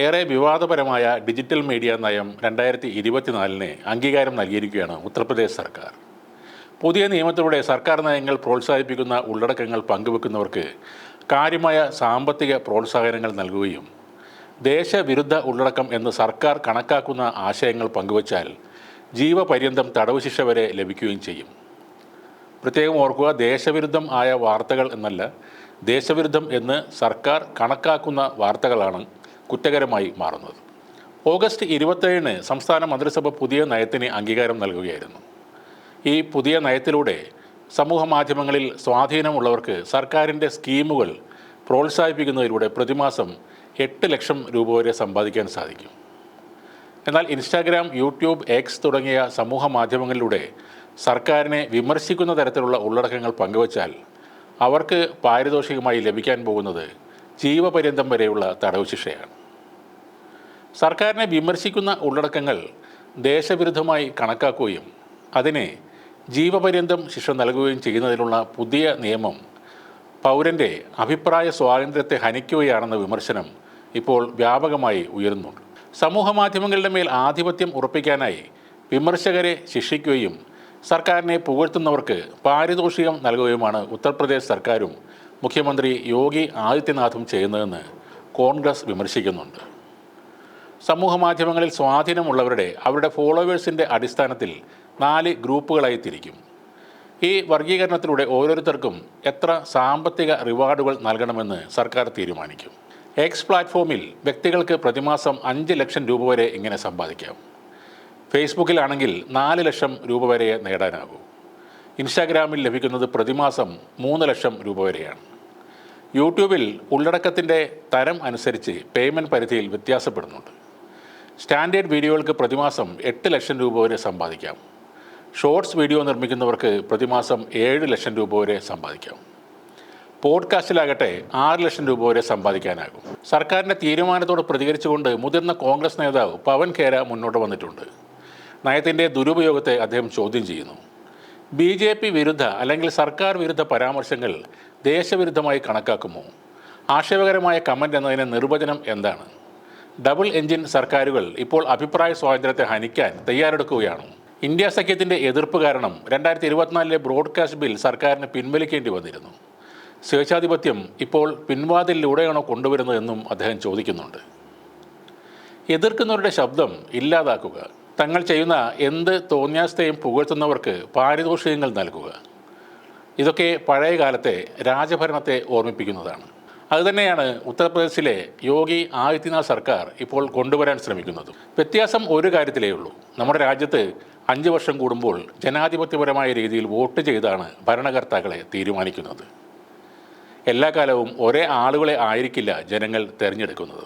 ഏറെ വിവാദപരമായ digital media നയം രണ്ടായിരത്തി ഇരുപത്തിനാലിന് അംഗീകാരം നൽകിയിരിക്കുകയാണ് ഉത്തർപ്രദേശ് സർക്കാർ. പുതിയ നിയമത്തിലൂടെ സർക്കാർ നയങ്ങൾ പ്രോത്സാഹിപ്പിക്കുന്ന ഉള്ളടക്കങ്ങൾ പങ്കുവെക്കുന്നവർക്ക് കാര്യമായ സാമ്പത്തിക പ്രോത്സാഹനങ്ങൾ നൽകുകയും ദേശവിരുദ്ധ ഉള്ളടക്കം എന്ന് സർക്കാർ കണക്കാക്കുന്ന ആശയങ്ങൾ പങ്കുവച്ചാൽ ജീവപര്യന്തം തടവ് ശിക്ഷ വരെ ലഭിക്കുകയും ചെയ്യും. പ്രത്യേകം ഓർക്കുക ദേശവിരുദ്ധം ആയ വാർത്തകൾ എന്നല്ല ദേശവിരുദ്ധം എന്ന് സർക്കാർ കണക്കാക്കുന്ന വാർത്തകളാണ് കുറ്റകരമായി മാറുന്നത്. ഓഗസ്റ്റ് ഇരുപത്തേഴിന് സംസ്ഥാന മന്ത്രിസഭ പുതിയ നയത്തിന് അംഗീകാരം നൽകുകയായിരുന്നു. ഈ പുതിയ നയത്തിലൂടെ സമൂഹ മാധ്യമങ്ങളിൽ സ്വാധീനമുള്ളവർക്ക് സർക്കാരിന്റെ സ്കീമുകൾ പ്രോത്സാഹിപ്പിക്കുന്നതിലൂടെ പ്രതിമാസം എട്ട് ലക്ഷം രൂപ വരെ സമ്പാദിക്കാൻ സാധിക്കും. എന്നാൽ ഇൻസ്റ്റാഗ്രാം യൂട്യൂബ് എക്സ് തുടങ്ങിയ സമൂഹ മാധ്യമങ്ങളിലൂടെ സർക്കാരിനെ വിമർശിക്കുന്ന തരത്തിലുള്ള ഉള്ളടക്കങ്ങൾ പങ്കുവച്ചാൽ അവർക്ക് പാരിതോഷികമായി ലഭിക്കാൻ പോകുന്നത് ജീവപര്യന്തം വരെയുള്ള തടവ് ശിക്ഷയാണ് സർക്കാരിനെ വിമർശിക്കുന്ന ഉള്ളടക്കങ്ങൾ ദേശവിരുദ്ധമായി കണക്കാക്കുകയും അതിനെ ജീവപര്യന്തം ശിക്ഷ നൽകുകയും ചെയ്യുന്നതിനുള്ള പുതിയ നിയമം പൗരന്റെ അഭിപ്രായ സ്വാതന്ത്ര്യത്തെ ഹനിക്കുകയാണെന്ന വിമർശനം ഇപ്പോൾ വ്യാപകമായി ഉയരുന്നുണ്ട്. സമൂഹ മാധ്യമങ്ങളുടെ മേൽ ആധിപത്യം ഉറപ്പിക്കാനായി വിമർശകരെ ശിക്ഷിക്കുകയും സർക്കാരിനെ പുകഴ്ത്തുന്നവർക്ക് പാരിതോഷികം നൽകുകയുമാണ് ഉത്തർപ്രദേശ് സർക്കാരും മുഖ്യമന്ത്രി യോഗി ആദിത്യനാഥും ചെയ്യുന്നതെന്ന് കോൺഗ്രസ് വിമർശിക്കുന്നുണ്ട്. സമൂഹ മാധ്യമങ്ങളിൽ സ്വാധീനമുള്ളവരുടെ അവരുടെ ഫോളോവേഴ്സിന്റെ അടിസ്ഥാനത്തിൽ നാല് ഗ്രൂപ്പുകളായി തിരിക്കും. ഈ വർഗീകരണത്തിലൂടെ ഓരോരുത്തർക്കും എത്ര സാമ്പത്തിക റിവാർഡുകൾ നൽകണമെന്ന് സർക്കാർ തീരുമാനിക്കും. എക്സ് പ്ലാറ്റ്ഫോമിൽ വ്യക്തികൾക്ക് പ്രതിമാസം അഞ്ച് ലക്ഷം രൂപ വരെ ഇങ്ങനെ സമ്പാദിക്കാം. ഫേസ്ബുക്കിലാണെങ്കിൽ നാല് ലക്ഷം രൂപ വരെ നേടാനാകൂ. ഇൻസ്റ്റാഗ്രാമിൽ ലഭിക്കുന്നത് പ്രതിമാസം മൂന്ന് ലക്ഷം രൂപ വരെയാണ്. യൂട്യൂബിൽ ഉള്ളടക്കത്തിന്റെ തരം അനുസരിച്ച് പേയ്മെന്റ് പരിധിയിൽ വ്യത്യാസപ്പെടുന്നുണ്ട്. സ്റ്റാൻഡേർഡ് വീഡിയോകൾക്ക് പ്രതിമാസം എട്ട് ലക്ഷം രൂപ വരെ സമ്പാദിക്കാം. ഷോർട്സ് വീഡിയോ നിർമ്മിക്കുന്നവർക്ക് പ്രതിമാസം ഏഴ് ലക്ഷം രൂപ വരെ സമ്പാദിക്കാം. പോഡ്കാസ്റ്റിലാകട്ടെ ആറ് ലക്ഷം രൂപ വരെ സമ്പാദിക്കാനാകും. സർക്കാരിന്റെ തീരുമാനത്തോട് പ്രതികരിച്ചുകൊണ്ട് മുതിർന്ന കോൺഗ്രസ് നേതാവ് പവൻ ഖേര മുന്നോട്ട് വന്നിട്ടുണ്ട്. നയത്തിന്റെ ദുരുപയോഗത്തെ അദ്ദേഹം ചോദ്യം ചെയ്യുന്നു. ബി ജെ പി വിരുദ്ധ അല്ലെങ്കിൽ സർക്കാർ വിരുദ്ധ പരാമർശങ്ങൾ ദേശവിരുദ്ധമായി കണക്കാക്കുമോ? ആക്ഷേപകരമായ കമന്റ് എന്നതിന് നിർവചനം എന്താണ്? ഡബിൾ എഞ്ചിൻ സർക്കാരുകൾ ഇപ്പോൾ അഭിപ്രായ സ്വാതന്ത്ര്യത്തെ ഹനിക്കാൻ തയ്യാറെടുക്കുകയാണ്. ഇന്ത്യ സഖ്യത്തിന്റെ എതിർപ്പ് കാരണം രണ്ടായിരത്തി ഇരുപത്തിനാലിലെ ബ്രോഡ്കാസ്റ്റ് ബിൽ സർക്കാരിന് പിൻവലിക്കേണ്ടി വന്നിരുന്നു. സ്വേച്ഛാധിപത്യം ഇപ്പോൾ പിൻവാതിലൂടെയാണോ കൊണ്ടുവരുന്നതെന്നും അദ്ദേഹം ചോദിക്കുന്നുണ്ട്. എതിർക്കുന്നവരുടെ ശബ്ദം ഇല്ലാതാക്കുക തങ്ങൾ ചെയ്യുന്ന എന്ത് തോന്നിയാസ്ഥയും പുകഴ്ത്തുന്നവർക്ക് പാരിതോഷികങ്ങൾ നൽകുക ഇതൊക്കെ പഴയ കാലത്തെ രാജഭരണത്തെ ഓർമ്മിപ്പിക്കുന്നതാണ്. അതുതന്നെയാണ് ഉത്തർപ്രദേശിലെ യോഗി ആദിത്യനാഥ് സർക്കാർ ഇപ്പോൾ കൊണ്ടുവരാൻ ശ്രമിക്കുന്നത്. വ്യത്യാസം ഒരു കാര്യത്തിലേ ഉള്ളൂ. നമ്മുടെ രാജ്യത്ത് അഞ്ച് വർഷം കൂടുമ്പോൾ ജനാധിപത്യപരമായ രീതിയിൽ വോട്ട് ചെയ്താണ് ഭരണകർത്താക്കളെ തീരുമാനിക്കുന്നത്. എല്ലാ കാലവും ഒരേ ആളുകളെ ആയിരിക്കില്ല ജനങ്ങൾ തിരഞ്ഞെടുക്കുന്നത്.